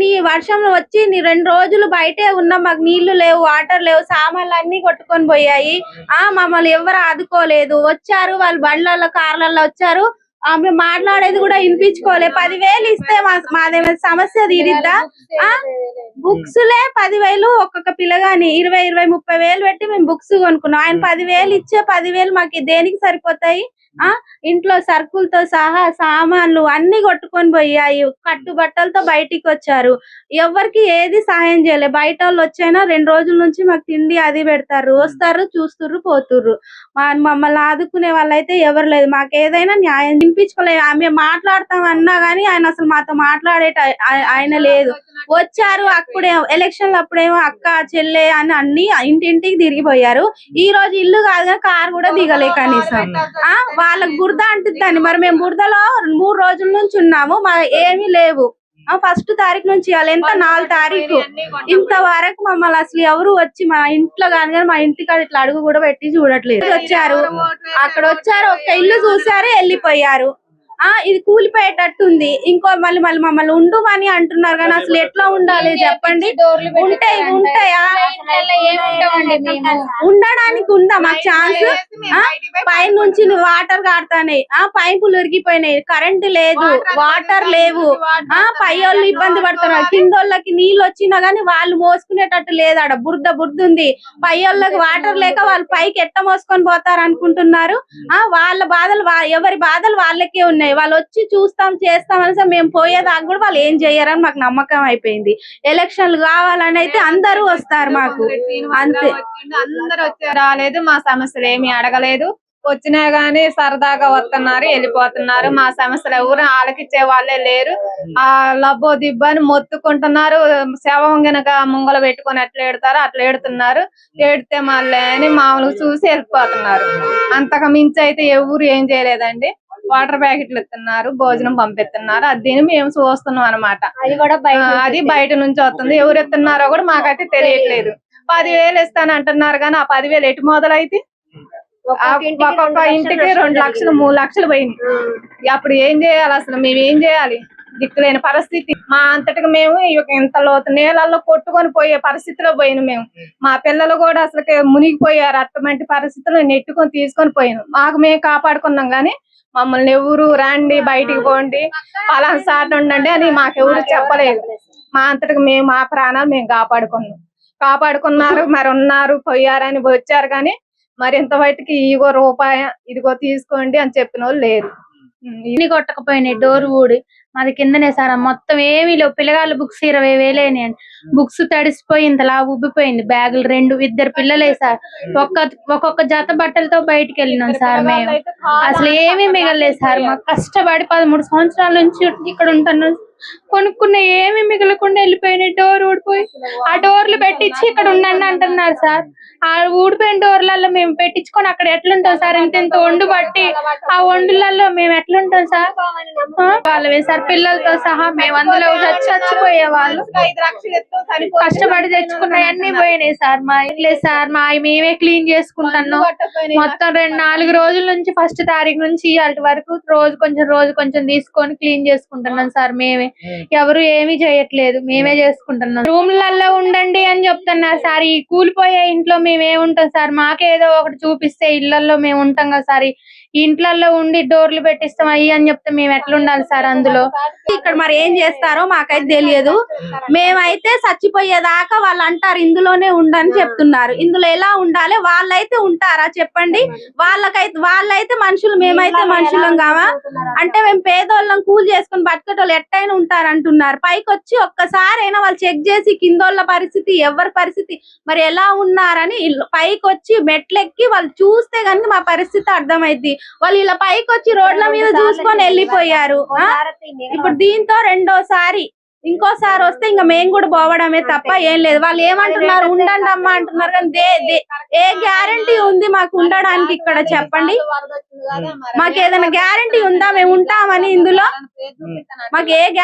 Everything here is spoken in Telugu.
నీ వర్షంలో వచ్చి నీ రెండు రోజులు బయటే ఉన్నాం మాకు నీళ్ళు లేవు వాటర్ లేవు సామాన్లు అన్ని కొట్టుకొని పోయాయి. ఆ మమ్మల్ని ఎవరు ఆదుకోలేదు. వచ్చారు వాళ్ళు బండ్లలో కార్లలో వచ్చారు. ఆమె మాట్లాడేది కూడా వినిపించుకోలే. పదివేలు ఇస్తే మాదేమైనా సమస్య తీరిద్దా? ఆ బుక్స్ లే పదివేలు ఒక్కొక్క పిల్లగాని ఇరవై ఇరవై ముప్పై వేలు పెట్టి మేము బుక్స్ కొనుక్కున్నాం. ఆయన పదివేలు ఇచ్చే పదివేలు మాకు దేనికి సరిపోతాయి? ఆ? ఇంట్లో సరుకులతో సహా సామాన్లు అన్ని కొట్టుకొని పోయాయి. కట్టు బట్టలతో బయటికి వచ్చారు. ఎవరికి ఏది సహాయం చేయలేదు బయట వాళ్ళు వచ్చైనా రెండు రోజుల నుంచి మాకు తిండి అది పెడతారు. వస్తారు చూస్తుర్రు పోతుర్రు. మా మమ్మల్ని ఆదుకునే వాళ్ళైతే ఎవరు లేదు. మాకు ఏదైనా న్యాయం. వినిపించుకోలేదు ఆమె మాట్లాడతాం అన్నా గానీ ఆయన అసలు మాతో మాట్లాడే ఆయన లేదు. వచ్చారు అప్పుడే ఎలక్షన్లు అప్పుడేమో అక్క చెల్లె అని అన్ని ఇంటింటికి తిరిగిపోయారు. ఈ రోజు ఇల్లు కాదు కానీ కారు కూడా దిగలే కనీసం. ఆ వాళ్ళకి బురద అంటుద్దని మరి మేము బురదలో మూడు రోజుల నుంచి ఉన్నాము. మా ఏమీ లేవు. ఫస్ట్ తారీఖు నుంచి ఇవ్వాలి ఎంత? నాలుగు తారీఖు. ఇంతవరకు మమ్మల్ని అసలు ఎవరు వచ్చి మా ఇంట్లో కాని కానీ మా ఇంటికాడ ఇట్లా అడుగు కూడా పెట్టి చూడట్లేదు. వచ్చారు. అక్కడ వచ్చారు. ఒక్క ఇల్లు చూసారు వెళ్ళిపోయారు. ఆ ఇది కూలిపోయేటట్టు ఉంది ఇంకో మళ్ళీ మళ్ళీ మమ్మల్ని ఉండు అని అంటున్నారు కానీ అసలు ఎట్లా ఉండాలి చెప్పండి? ఉంటాయి ఉంటాయా. ఉండడానికి ఉందా? మాకు ఛాన్స్ పై నుంచి వాటర్ కాడుతాయి ఆ పైపులు ఉరిగిపోయినాయి. కరెంట్ లేదు. వాటర్ లేవు. ఆ పై వాళ్ళు ఇబ్బంది పడుతున్నారు కింద వాళ్ళకి నీళ్ళు వచ్చినా గానీ వాళ్ళు మోసుకునేటట్టు లేదు ఆడ. బురద బురద ఉంది. పై వాళ్ళకి వాటర్ లేక వాళ్ళు పైకి ఎట్ట మోసుకొని పోతారు అనుకుంటున్నారు? ఆ వాళ్ళ బాధలు ఎవరి బాధలు వాళ్ళకే ఉన్నాయి. వాళ్ళు వచ్చి చూస్తాం చేస్తాం అనేసి మేము పోయేదాకా కూడా వాళ్ళు ఏం చెయ్యరని మాకు నమ్మకం అయిపోయింది. ఎలక్షన్లు కావాలని అయితే అందరూ వస్తారు మాకు. అంతే. అందరు వచ్చి రాలేదు మా సమస్యలు ఏమి అడగలేదు. వచ్చినా గానీ సరదాగా వస్తున్నారు వెళ్ళిపోతున్నారు. మా సమస్యలు ఎవరు ఆలకిచ్చే వాళ్ళే లేరు. ఆ లబ్బో దిబ్బ అని మొత్తుకుంటున్నారు. శవం గనక ముంగల పెట్టుకొని ఎట్లా ఏడుతారో అట్లా ఏడుతున్నారు. ఏడితే మళ్ళీ అని మామూలుగా చూసి వెళ్ళిపోతున్నారు. అంతకు మించి అయితే ఎవరు ఏం చేయలేదండి. వాటర్ ప్యాకెట్లు ఇస్తున్నారు భోజనం పంపిస్తున్నారు. అది మేము చూస్తున్నాం అనమాట అది బయట నుంచి వస్తుంది. ఎవరు ఎత్తున్నారో కూడా మాకైతే తెలియట్లేదు. పదివేలు ఇస్తాను అంటున్నారు కానీ ఆ పదివేలు ఎటు మొదలైతే? ఒక్కొక్క ఇంటికి రెండు లక్షలు మూడు లక్షలు పోయినాయి. అప్పుడు ఏం చేయాలి అసలు? మేము ఏం చేయాలి? దిక్కులేని పరిస్థితి. మా అంతటికి మేము ఇంత లోతు నీళ్ళల్లో కొట్టుకొని పోయే పరిస్థితిలో పోయిన మేము. మా పిల్లలు కూడా అసలు మునిగిపోయారు అటువంటి పరిస్థితులు నెట్టుకొని తీసుకొని పోయినాం. మాకు మేము కాపాడుకున్నాం కానీ మమ్మల్ని ఎవరు రండి బయటికి పోండి పలానా సాట్ ఉండండి అని మాకెవరు చెప్పలేదు. మా అంతటికి మేము మా ప్రాణాలు మేము కాపాడుకున్నాం. కాపాడుకున్నారు మరి ఉన్నారు పోయారని వచ్చారు కానీ మరి ఇంత బయటికి ఇగో రూపాయి ఇదిగో తీసుకోండి అని చెప్పిన వాళ్ళు లేరు. ఇన్ని కొట్టకపోయినాయి డోర్ ఊడి. మాది కిందనే సార్ మొత్తం ఏమీ లేవు. పిల్లగాళ్ళు బుక్స్ ఇరవై వేలేని బుక్స్ తడిసిపోయి ఇంతలా ఉబ్బిపోయింది బ్యాగులు రెండు ఇద్దరు పిల్లలే సార్. ఒక్క ఒక్కొక్క జత బట్టలతో బయటికి వెళ్ళినాం సార్ మేము. అసలు ఏమీ మిగలలేదు సార్. మాకు కష్టపడి పదమూడు సంవత్సరాల నుంచి ఇక్కడ ఉంటున్నాం. కొనుక్కున్న ఏమి మిగలకుండా వెళ్ళిపోయినాయి. డోర్ ఊడిపోయి ఆ డోర్లు పెట్టించి ఇక్కడ ఉండండి అంటున్నారు సార్. ఆ ఊడిపోయిన డోర్లలో మేము పెట్టించుకొని అక్కడ ఎట్లుంటాం సార్? ఇంత ఇంత వండు బట్టి ఆ వండులలో మేము ఎట్లుంటాం సార్? వాళ్ళమే సార్ పిల్లలతో సహా మేము అందులో చచ్చి చచ్చిపోయే వాళ్ళు. కష్టపడి తెచ్చుకున్నవన్నీ పోయినాయి సార్. మా ఇల్లే సార్. మా మేమే క్లీన్ చేసుకుంటాను. మొత్తం రెండు నాలుగు రోజుల నుంచి ఫస్ట్ తారీఖు నుంచి ఇవాళ వరకు రోజు కొంచెం రోజు కొంచెం తీసుకొని క్లీన్ చేసుకుంటున్నాం సార్ మేమే. ఎవరు ఏమీ చేయట్లేదు మేమే చేసుకుంటున్నాం. రూమ్లలో ఉండండి అని చెప్తున్నారు సార్ ఈ కూలిపోయే ఇంట్లో మేము ఏముంటాం సార్? మాకేదో ఒకటి చూపిస్తే ఇళ్ళలో మేము ఉంటాం కదా సార్ ఈ ఇంట్లలో ఉండి డోర్లు పెట్టిస్తాం అయ్యి అని చెప్తే మేము ఎట్లా ఉండాలి సార్ అందులో? ఇక్కడ మరి ఏం చేస్తారో మాకైతే తెలియదు. మేమైతే చచ్చిపోయేదాకా వాళ్ళు అంటారు ఇందులోనే ఉండని చెప్తున్నారు. ఇందులో ఎలా ఉండాలి? వాళ్ళైతే ఉంటారా చెప్పండి? వాళ్ళకైతే వాళ్ళైతే మనుషులు మేమైతే మనుషులం కావా? అంటే మేము పేదోళ్ళం కూలి చేసుకుని బతికేటోళ్ళు ఎట్టయినా ఉంటారు అంటున్నారు పైకి వచ్చి ఒక్కసారి అయినా వాళ్ళు చెక్ చేసి కిందోళ్ళ పరిస్థితి ఎవరి పరిస్థితి మరి ఎలా ఉన్నారని పైకి వచ్చి మెట్లెక్కి వాళ్ళు చూస్తే కనుక మా పరిస్థితి అర్థమైంది వాళ్ళు ఇలా పైకి వచ్చి రోడ్ల మీద చూసుకొని వెళ్ళిపోయారు? ఇప్పుడు దీంతో రెండోసారి ఇంకోసారి వస్తే ఇంకా మేము కూడా పోవడమే తప్ప ఏం లేదు. వాళ్ళు ఏమంటున్నారు? ఉండండి అమ్మా అంటున్నారు. కానీ ఏ గ్యారంటీ ఉంది మాకు ఉండడానికి ఇక్కడ చెప్పండి. మాకు ఏదైనా గ్యారంటీ ఉందా? మేము ఉంటామని ఇందులో? మాకు ఏ